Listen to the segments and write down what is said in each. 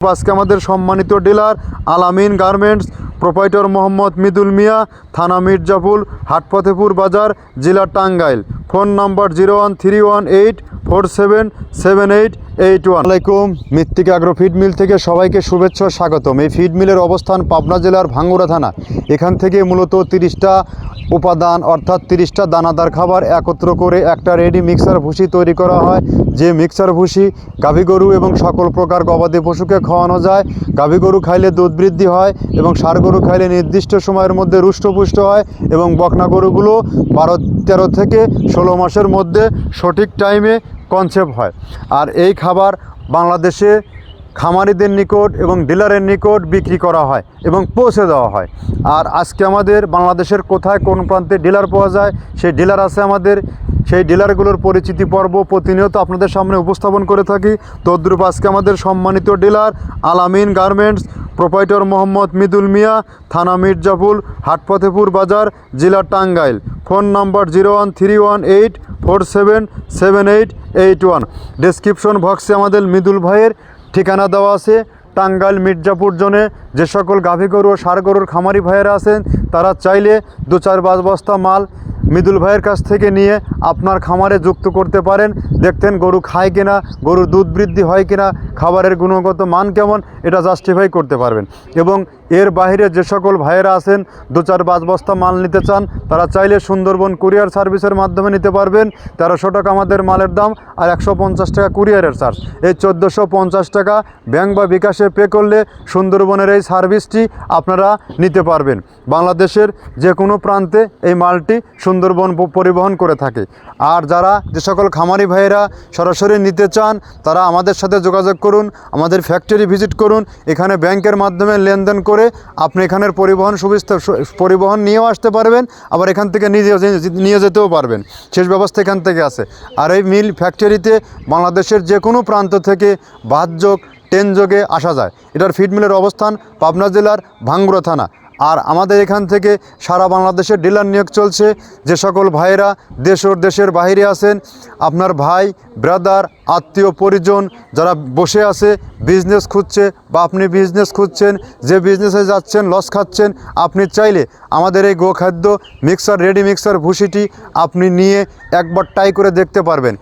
আজকে আমাদের সম্মানিত dealer Alamin garments proprietor Mohammad Midul Mia, থানা মির্জাপুর, হাটফতেপুর বাজার, জেলা Tangail. Phone number zero one three one eight four seven seven eight eight one. আলাইকুম মৃত্তিক আগ্রো ফিড মিল থেকে সবাইকে শুভেচ্ছা স্বাগতম। এই ফিড মিলের অবস্থান পাবনা জেলার ভাঙ্গুড়া থানা। এখান থেকে মূলত তিরিশটা উপাদান অর্থাৎ তিরিশটা দানাদার খাবার একত্র করে একটা রেডি মিক্সার ভুসি তৈরি করা হয়। যে মিক্সার ভুসি গাভী গরু এবং সকল প্রকার গবাদি পশুকে খাওয়ানো যায়। গাভী গরু খাইলে দুধ বৃদ্ধি হয় এবং ষাঁড় গরু খাইলে নির্দিষ্ট সময়ের মধ্যে রুষ্টপুষ্ট হয় এবং বকনা গরুগুলো বারো, তেরো থেকে ষোলো মাসের মধ্যে সঠিক টাইমে কনসেপ্ট হয়। আর এই খাবার বাংলাদেশে খামারিদের নিকট এবং ডিলারের নিকট বিক্রি করা হয় এবং পৌঁছে দেওয়া হয়। আর আজকে আমাদের বাংলাদেশের কোথায় কোন প্রান্তে ডিলার পাওয়া যায়, সেই ডিলার আছে আমাদের। সেই ডিলারগুলোর পরিচিতি পর্ব প্রতিনিয়ত আপনাদের সামনে উপস্থাপন করে থাকি। তদ্রূপ আজকে আমাদের সম্মানিত dealer Alamin garments proprietor Mohammad Midul Mia, থানা মির্জাপুর হাটফতেপুর বাজার, জেলা Tangail. Phone number zero one three one eight four seven seven eight eight one. Description বক্সে আমাদের মিদুল ভাইয়ের ঠিকানা দেওয়া আছে। টাঙ্গাইল মির্জাপুর জোনে যে সকল গাভী গরু ও ষাঁড় গরুর খামারি ভাইয়েরা আছেন, তারা চাইলে দু চার পাঁচ বস্তা মাল মৃদুল ভাইয়ের কাছ থেকে নিয়ে আপনার খামারে যুক্ত করতে পারেন। দেখতেন গরু খায় কিনা, গরুর দুধ বৃদ্ধি হয় কিনা খাবারের গুণগত মান কেমন, এটা জাস্টিফাই করতে পারবেন। এবং এর বাইরে যে সকল ভাইয়েরা আছেন, দু চার পাঁচ বস্তা মাল নিতে চান, তারা চাইলে সুন্দরবন কুরিয়ার সার্ভিসের মাধ্যমে নিতে পারবেন। তেরোশো টাকা আমাদের মালের দাম আর একশো পঞ্চাশ টাকা কুরিয়ারের চার্জ। এই চোদ্দোশো পঞ্চাশ টাকা ব্যাংক বা বিকাশে পে করলে সুন্দরবনের এই সার্ভিসটি আপনারা নিতে পারবেন। বাংলাদেশের যে কোনো প্রান্তে এই মালটি সুন্দরবন পরিবহন করে থাকে। আর যারা যে সকল খামারি ভাইয়েরা সরাসরি নিতে চান, তারা আমাদের সাথে যোগাযোগ করুন, আমাদের ফ্যাক্টরি ভিজিট করুন, এখানে ব্যাংকের মাধ্যমে লেনদেন করে আপনি এখানের পরিবহন সুবিধা পরিবহন নিয়েও আসতে পারবেন, আবার এখান থেকে নিজে নিয়ে যেতেও পারবেন। শেষ ব্যবস্থা এখান থেকে আছে। আর এই মিল ফ্যাক্টরিতে বাংলাদেশের যে কোনো প্রান্ত থেকে বাদযোগ ট্রেন যোগে আসা যায়। এটার ফিড মিলের অবস্থান পাবনা জেলার ভাঙ্গুড়া থানা। আর আমাদের এখান থেকে সারা বাংলাদেশের ডিলার নিয়োগ চলছে। যে সকল ভাইয়েরা দেশ ও দেশের বাইরে আছেন, আপনার ভাই ব্রাদার আত্মীয় পরিজন যারা বসে আছে বিজনেস খুঁজছে বা আপনি বিজনেস খুঁজছেন, যে বিজনেসে যাচ্ছেন লস খাচ্ছেন, আপনি চাইলে আমাদের এই গোখাদ্য মিক্সার রেডি মিক্সার ভুসিটি আপনি নিয়ে একবার ট্রাই করে দেখতে পারবেন।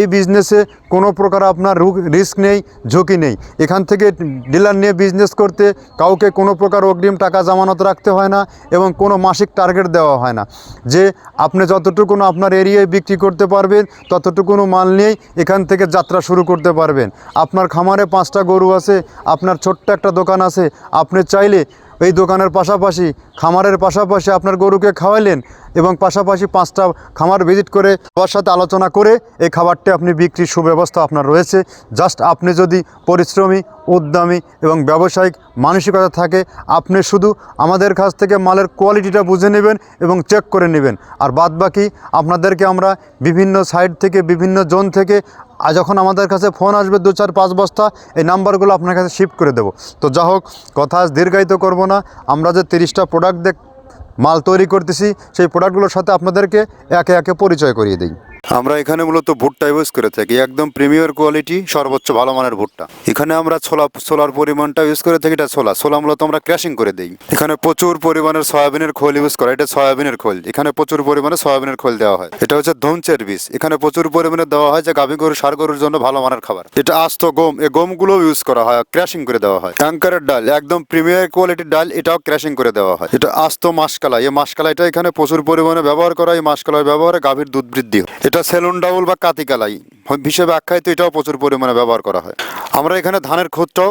এই বিজনেসে কোনো প্রকার আপনার রিস্ক নেই, ঝুঁকি নেই। এখান থেকে ডিলার নিয়ে বিজনেস করতে কাউকে কোনো প্রকার অগ্রিম টাকা জামানত রাখতে হয় না এবং কোনো মাসিক টার্গেট দেওয়া হয় না। যে আপনি যতটুকু আপনার এরিয়ায় বিক্রি করতে পারবেন, ততটুকুনো মাল নিয়েই এখান থেকে যাত্রা শুরু করতে পারবেন। আপনার খামারে পাঁচটা গরু আছে, আপনার ছোট্ট একটা দোকান আছে, আপনি চাইলে এই দোকানের পাশাপাশি, খামারের পাশাপাশি আপনার গরুকে খাওয়াইলেন এবং পাশাপাশি পাঁচটা খামার ভিজিট করে সবার সাথে আলোচনা করে এই খাবারটি আপনি বিক্রির সুব্যবস্থা আপনার রয়েছে। জাস্ট আপনি যদি পরিশ্রমী, উদ্যমী এবং ব্যবসায়িক মানসিকতা থাকে, আপনি শুধু আমাদের কাছ থেকে মালের কোয়ালিটিটা বুঝে নেবেন এবং চেক করে নেবেন। আর বাদবাকি, আপনাদেরকে আমরা বিভিন্ন সাইড থেকে, বিভিন্ন জোন থেকে আর যখন আমাদের কাছে ফোন আসবে দু চার পাঁচ বস্তা, এই নাম্বারগুলো আপনার কাছে শিফট করে দেবো। তো যা হোক, কথা দীর্ঘায়িত করব না। আমরা যে তিরিশটা প্রোডাক্ট দেখ, মাল তৈরি করতেছি, সেই প্রোডাক্টগুলোর সাথে আপনাদেরকে একে একে পরিচয় করিয়ে দিই। আমরা এখানে মূলত ভুট্টা ইউজ করে থাকি, একদম প্রিমিয়ার কোয়ালিটি, সর্বোচ্চ ভালো মানের ভুট্টা। এখানে আমরা ছোলা, ছোলার পরিমাণটা ইউজ করে থাকি, এটা ছোলা। ছোলা মূলত আমরা ক্র্যাশিং করে দিই। এখানে প্রচুর পরিমাণের সয়াবিনের খোল ইউজ করা এটা সয়াবিনের খোল। এখানে প্রচুর পরিমাণে সয়াবিনের খোল দেওয়া হয়। এটা হচ্ছে ধনচের বীজ। এখানে প্রচুর পরিমাণে দেওয়া হয় যে গাভী গরু সার গরুর জন্য ভালো মানের খাবার। এটা আস্ত গম এই গমগুলো ইউজ করা হয় ক্র্যাশিং করে দেওয়া হয়। অ্যাঙ্কারের ডাল, একদম প্রিমিয়ার কোয়ালিটির ডাল, এটাও ক্র্যাশিং করে দেওয়া হয়। এটা আস্ত মাসকালা এই মাসকালাইটা এখানে প্রচুর পরিমাণে ব্যবহার করা এই মাসকালাই ব্যবহারে গাভীর দুধ বৃদ্ধি হয়। এটা সেলুন ডাউল বা কাতিকালাই। হিসেবে আখ্যায়িত এটাও প্রচুর পরিমাণে ব্যবহার করা হয়। আমরা এখানে ধানের খুদটাও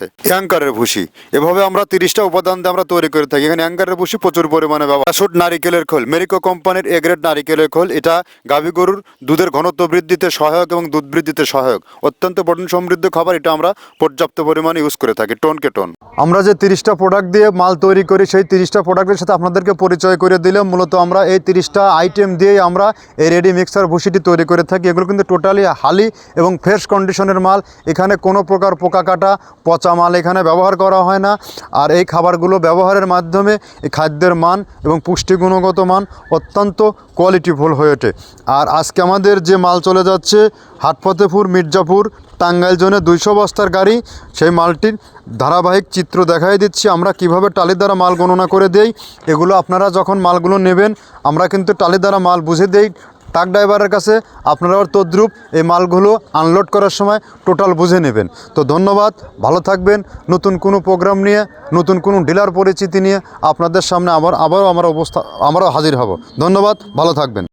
আছে। অ্যাঙ্কারের ভুসি এভাবে আমরা তিরিশটা উপাদান দিয়ে আমরা তৈরি করে থাকি। এখানে অ্যাঙ্কারের ভুসি প্রচুর পরিমাণে ব্যবহার শুট নারিকেলের খোল। মেরিকো কোম্পানির এ গ্রেড নারিকেলের খোল। এটা গাভী গরুর দুধের ঘনত্ব বৃদ্ধিতে সহায়ক এবং দুধ বৃদ্ধিতে সহায়ক। অত্যন্ত প্রোটিন সমৃদ্ধ খাবার। এটা আমরা পর্যাপ্ত পরিমাণে ইউজ করে থাকি টোনকে টোন আমরা যে তিরিশটা প্রোডাক্ট দিয়ে মাল তৈরি করি, সেই তিরিশটা প্রোডাক্টের সাথে আপনাদেরকে পরিচয় করে দিলে মূলত আমরা এই তিরিশটা আইটেম দিয়েই আমরা এই রেডি মিক্সার ভুসিটি তৈরি করে থাকি। এগুলো কিন্তু টোটালি হালি এবং ফ্রেশ কন্ডিশনের মাল। এখানে কোনো প্রকার পোকা কাটা, পচা মাল এখানে ব্যবহার করা হয় না। আর এই খাবারগুলো ব্যবহারের মাধ্যমে এই খাদ্যের মান এবং পুষ্টি গুণগত মান অত্যন্ত কোয়ালিটিফুল হয়ে ওঠে। আর আজকে আমাদের যে মাল চলে যাচ্ছে, হাটফতেপুর, মির্জাপুর, টাঙ্গাইল জোনে দুইশো বস্তার গাড়ি, সেই মালটির ধারাবাহিক চিত্র দেখাই দিচ্ছি। আমরা কীভাবে টালির দ্বারা মাল গণনা করে দেই, এগুলো আপনারা যখন মালগুলো নেবেন, আমরা কিন্তু টালির দ্বারা মাল বুঝে দেই। ট্রাক ড্রাইভারের কাছে আপনারাও তদ্রুপ এই মালগুলো আনলোড করার সময় টোটাল বুঝে নেবেন। তো ধন্যবাদ, ভালো থাকবেন। নতুন কোনো প্রোগ্রাম নিয়ে, নতুন কোনো ডিলার পরিচিতি নিয়ে আপনাদের সামনে আবার, আবারও আমার অবস্থা আমারও হাজির হব। ধন্যবাদ, ভালো থাকবেন।